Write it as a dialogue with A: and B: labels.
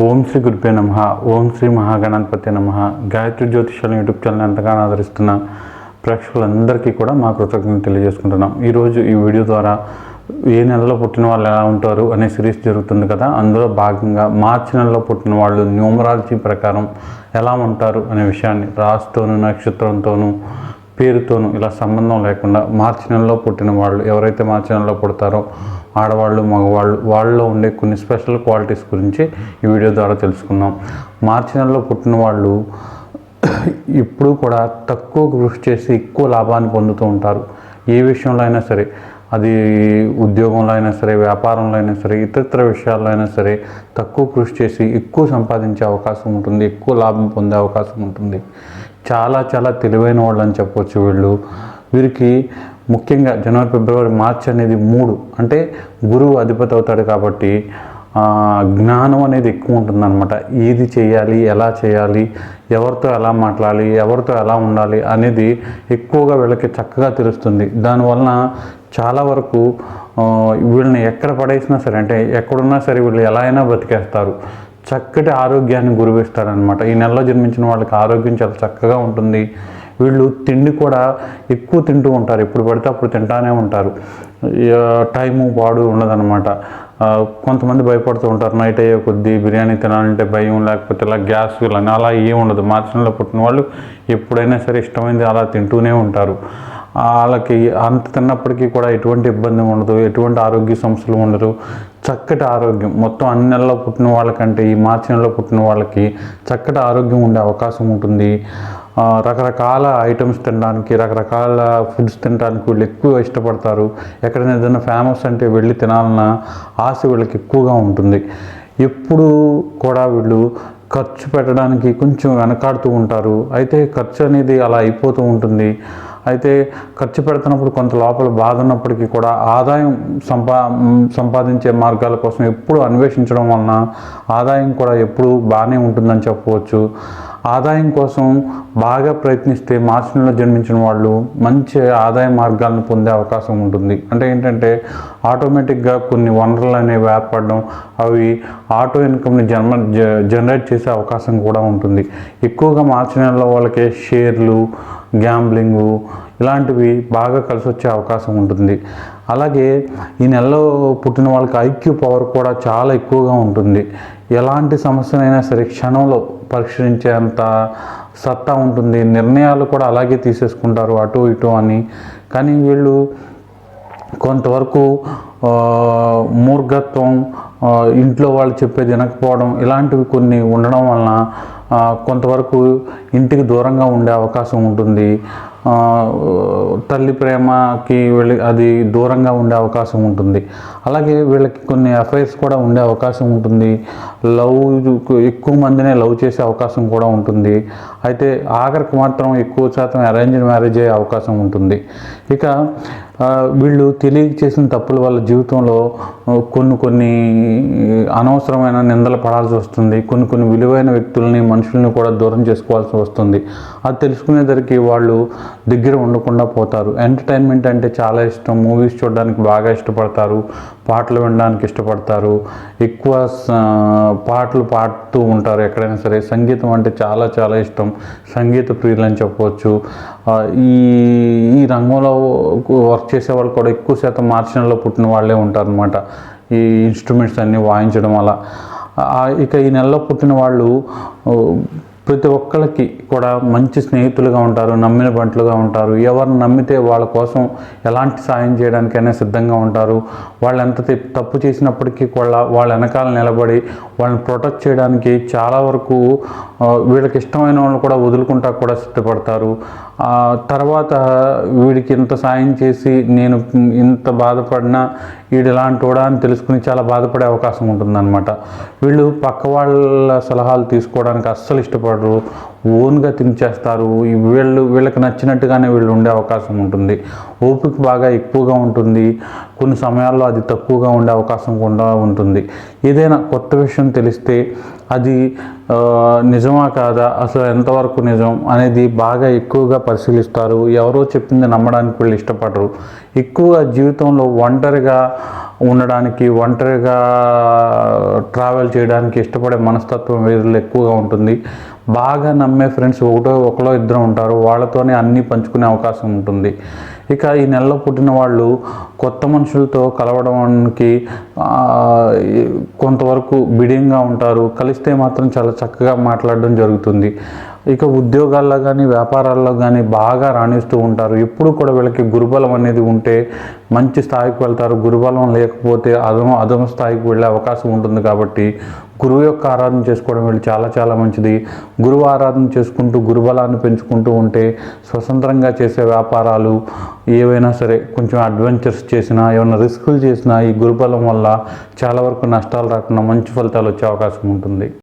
A: ఓం శ్రీ గురుపే నమ ఓం శ్రీ మహాగణాధిపతి నమ. Gayatri జ్యోతిషాల YouTube channel ఎంతగానో ఆదరిస్తున్న ప్రేక్షకులందరికీ కూడా మా కృతజ్ఞతలు తెలియజేసుకుంటున్నాం. ఈరోజు ఈ వీడియో ద్వారా ఏ నెలలో పుట్టిన వాళ్ళు ఎలా ఉంటారు అనే సిరీస్ జరుగుతుంది కదా అందులో భాగంగా మార్చి నెలలో పుట్టిన వాళ్ళు న్యూమరాలజీ ప్రకారం ఎలా ఉంటారు అనే విషయాన్ని రాశితోనూ నక్షత్రంతోనూ పేరుతోనూ ఇలా సంబంధం లేకుండా మార్చి నెలలో పుట్టిన వాళ్ళు ఎవరైతే మార్చి నెలలో పుడతారో ఆడవాళ్ళు మగవాళ్ళు వాళ్ళలో ఉండే కొన్ని స్పెషల్ క్వాలిటీస్ గురించి ఈ వీడియో ద్వారా తెలుసుకుందాం. మార్చి నెలలో పుట్టిన వాళ్ళు ఇప్పుడు కూడా తక్కువ కృషి చేసి ఎక్కువ లాభాన్ని పొందుతూ ఉంటారు. ఏ విషయంలో అయినా సరే అది ఉద్యోగంలో అయినా సరే వ్యాపారంలో అయినా సరే ఇతరితర విషయాల్లో అయినా సరే తక్కువ కృషి చేసి ఎక్కువ సంపాదించే అవకాశం ఉంటుంది ఎక్కువ లాభం పొందే అవకాశం ఉంటుంది. చాలా చాలా తెలివైన వాళ్ళు అని చెప్పవచ్చు వీళ్ళు. వీరికి ముఖ్యంగా జనవరి ఫిబ్రవరి మార్చ్ అనేది మూడు. అంటే గురువు అధిపతి అవుతాడు కాబట్టి జ్ఞానం అనేది ఎక్కువ ఉంటుందన్నమాట. ఏది చేయాలి ఎలా చేయాలి ఎవరితో ఎలా మాట్లాడాలి ఎవరితో ఎలా ఉండాలి అనేది ఎక్కువగా వీళ్ళకి చక్కగా తెలుస్తుంది. దానివలన చాలా వరకు వీళ్ళని ఎక్కడ పడేసినా సరే అంటే ఎక్కడున్నా సరే వీళ్ళు ఎలా అయినా బతికేస్తారు చక్కటి ఆరోగ్యాన్ని గురివిస్తారనమాట ఈ నెలలో జన్మించిన వాళ్ళకి ఆరోగ్యం చాలా చక్కగా ఉంటుంది. వీళ్ళు తిండి కూడా ఎక్కువ తింటూ ఉంటారు. ఎప్పుడు పడితే అప్పుడు తింటానే ఉంటారు. టైము పాడు ఉండదన్నమాట. కొంతమంది భయపడుతూ ఉంటారు. నైట్ అయ్యే కొద్దీ బిర్యానీ తినాలంటే భయం లేకపోతే ఇలా గ్యాస్ ఇలా అలా ఏం ఉండదు. మార్చిలో పుట్టిన వాళ్ళు ఎప్పుడైనా సరే ఇష్టమైంది అలా తింటూనే ఉంటారు. వాళ్ళకి అంత తిన్నప్పటికీ కూడా ఎటువంటి ఇబ్బంది ఉండదు ఎటువంటి ఆరోగ్య సమస్యలు ఉండదు. చక్కటి ఆరోగ్యం. మొత్తం అన్ని నెలలో పుట్టిన వాళ్ళకంటే ఈ మార్చి నెలలో పుట్టిన వాళ్ళకి చక్కటి ఆరోగ్యం ఉండే అవకాశం ఉంటుంది. రకరకాల ఐటమ్స్ తినడానికి రకరకాల ఫుడ్స్ తినడానికి వీళ్ళు ఎక్కువ ఇష్టపడతారు. ఎక్కడైనా ఏదైనా ఫేమస్ అంటే వెళ్ళి తినాలన్న ఆశ వీళ్ళకి ఎక్కువగా ఉంటుంది. ఎప్పుడు కూడా వీళ్ళు ఖర్చు పెట్టడానికి కొంచెం వెనకాడుతూ ఉంటారు. అయితే ఖర్చు అనేది అలా అయిపోతూ ఉంటుంది. అయితే ఖర్చు పెడుతున్నప్పుడు కొంత లోపల బాధ ఉన్నప్పటికీ కూడా ఆదాయం సంపా సంపాదించే మార్గాల కోసం ఎప్పుడు అన్వేషించడం వలన ఆదాయం కూడా ఎప్పుడు బాగానే ఉంటుందని చెప్పవచ్చు. ఆదాయం కోసం బాగా ప్రయత్నిస్తే మార్చిలో నెలలో జన్మించిన వాళ్ళు మంచి ఆదాయ మార్గాలను పొందే అవకాశం ఉంటుంది. అంటే ఏంటంటే ఆటోమేటిక్గా కొన్ని వనరులు అనేవి ఏర్పడడం అవి ఆటో ఇన్కమ్ని జన్మ జ- జనరేట్ చేసే అవకాశం కూడా ఉంటుంది. ఎక్కువగా మార్చి నెలలో వాళ్ళకి షేర్లు గ్యాంబ్లింగు ఇలాంటివి బాగా కలిసి వచ్చే అవకాశం ఉంటుంది. అలాగే ఈ నెలలో పుట్టిన వాళ్ళకి ఐక్యూ పవర్ కూడా చాలా ఎక్కువగా ఉంటుంది. ఎలాంటి సమస్యనైనా సరే క్షణంలో పరిష్కరించేంత సత్తా ఉంటుంది. నిర్ణయాలు కూడా అలాగే తీసేసుకుంటారు అటు ఇటు అని. కానీ వీళ్ళు కొంతవరకు మూర్ఘత్వం ఇంట్లో వాళ్ళు చెప్పేది వినకపోవడం ఇలాంటివి కొన్ని ఉండడం వలన కొంతవరకు ఇంటికి దూరంగా ఉండే అవకాశం ఉంటుంది. తల్లి ప్రేమకి వెళ్ళి అది దూరంగా ఉండే అవకాశం ఉంటుంది. అలాగే వీళ్ళకి కొన్ని అఫైర్స్ కూడా ఉండే అవకాశం ఉంటుంది. లవ్ ఎక్కువ మందినే లవ్ చేసే అవకాశం కూడా ఉంటుంది. అయితే ఆఖరికి మాత్రం ఎక్కువ శాతం అరేంజ్డ్ మ్యారేజ్ అయ్యే అవకాశం ఉంటుంది. ఇక వీళ్ళు తెలియక చేసిన తప్పుల వల్ల జీవితంలో కొన్ని కొన్ని అనవసరమైన నిందలు పడాల్సి వస్తుంది. కొన్ని కొన్ని విలువైన వ్యక్తుల్ని మనుషుల్ని కూడా దూరం చేసుకోవాల్సి వస్తుంది. అది తెలుసుకునేసరికి వాళ్ళు దగ్గర ఉండకుండా పోతారు. ఎంటర్టైన్మెంట్ అంటే చాలా ఇష్టం. మూవీస్ చూడడానికి బాగా ఇష్టపడతారు. పాటలు వినడానికి ఇష్టపడతారు. ఎక్కువ పాటలు పాడుతూ ఉంటారు ఎక్కడైనా సరే. సంగీతం అంటే చాలా చాలా ఇష్టం. సంగీత ప్రియులు అని చెప్పవచ్చు ఈ ఈ రంగంలో వర్క్ చేసే వాళ్ళు కూడా ఎక్కువ శాతం మార్చి నెలలో పుట్టిన వాళ్ళే ఉంటారనమాట ఈ ఇన్స్ట్రుమెంట్స్ అన్నీ వాయించడం అలా. ఇక ఈ నెలలో పుట్టిన వాళ్ళు ప్రతి ఒక్కరికి కూడా మంచి స్నేహితులుగా ఉంటారు నమ్మిన బంట్లుగా ఉంటారు. ఎవరిని నమ్మితే వాళ్ళ కోసం ఎలాంటి సాయం చేయడానికైనా సిద్ధంగా ఉంటారు. వాళ్ళు ఎంత తప్పు చేసినప్పటికీ కూడా వాళ్ళ వెనకాల నిలబడి వాళ్ళని ప్రొటెక్ట్ చేయడానికి చాలా వరకు వీళ్ళకి ఇష్టమైన వాళ్ళని కూడా వదులుకుంటా కూడా సిద్ధపడతారు. తర్వాత వీడికి ఇంత సాయం చేసి నేను ఇంత బాధపడినా వీడు ఇలాంటి వాడా అని తెలుసుకుని చాలా బాధపడే అవకాశం ఉంటుందన్నమాట. వీళ్ళు పక్క వాళ్ళ సలహాలు తీసుకోవడానికి అస్సలు ఇష్టపడరు. ఓన్గా థింక్ చేస్తారు వీళ్ళు వీళ్ళకి నచ్చినట్టుగానే వీళ్ళు ఉండే అవకాశం ఉంటుంది. ఓపిక బాగా ఎక్కువగా ఉంటుంది. కొన్ని సమయాల్లో అది తక్కువగా ఉండే అవకాశం కూడా ఉంటుంది. ఏదైనా కొత్త విషయం తెలిస్తే అది నిజమా కాదా అసలు ఎంతవరకు నిజం అనేది బాగా ఎక్కువగా పరిశీలిస్తారు. ఎవరో చెప్పింది నమ్మడానికి వీళ్ళు ఇష్టపడరు. ఎక్కువగా జీవితంలో ఒంటరిగా ఉండడానికి ఒంటరిగా ట్రావెల్ చేయడానికి ఇష్టపడే మనస్తత్వం వీరులు ఎక్కువగా ఉంటుంది. బాగా నమ్మే ఫ్రెండ్స్ ఒకటో ఒకలో ఇద్దరు ఉంటారు. వాళ్ళతోనే అన్నీ పంచుకునే అవకాశం ఉంటుంది. ఇక ఈ నెలలో పుట్టిన వాళ్ళు కొత్త మనుషులతో కలవడానికి కొంతవరకు బిడియంగా ఉంటారు. కలిస్తే మాత్రం చాలా చక్కగా మాట్లాడడం జరుగుతుంది. ఇక ఉద్యోగాల్లో కానీ వ్యాపారాల్లో కానీ బాగా రాణిస్తూ ఉంటారు. ఎప్పుడు కూడా వీళ్ళకి గురుబలం అనేది ఉంటే మంచి స్థాయికి వెళ్తారు. గురుబలం లేకపోతే అధమ అధమ స్థాయికి వెళ్ళే అవకాశం ఉంటుంది కాబట్టి గురువు యొక్క ఆరాధన చేసుకోవడం వీళ్ళు చాలా చాలా మంచిది. గురువు ఆరాధన చేసుకుంటూ గురుబలాన్ని పెంచుకుంటూ ఉంటే స్వతంత్రంగా చేసే వ్యాపారాలు ఏవైనా సరే కొంచెం అడ్వెంచర్స్ చేసినా ఏమైనా రిస్కులు చేసినా ఈ గురుబలం వల్ల చాలా వరకు నష్టాలు రాకుండా మంచి ఫలితాలు వచ్చే అవకాశం ఉంటుంది.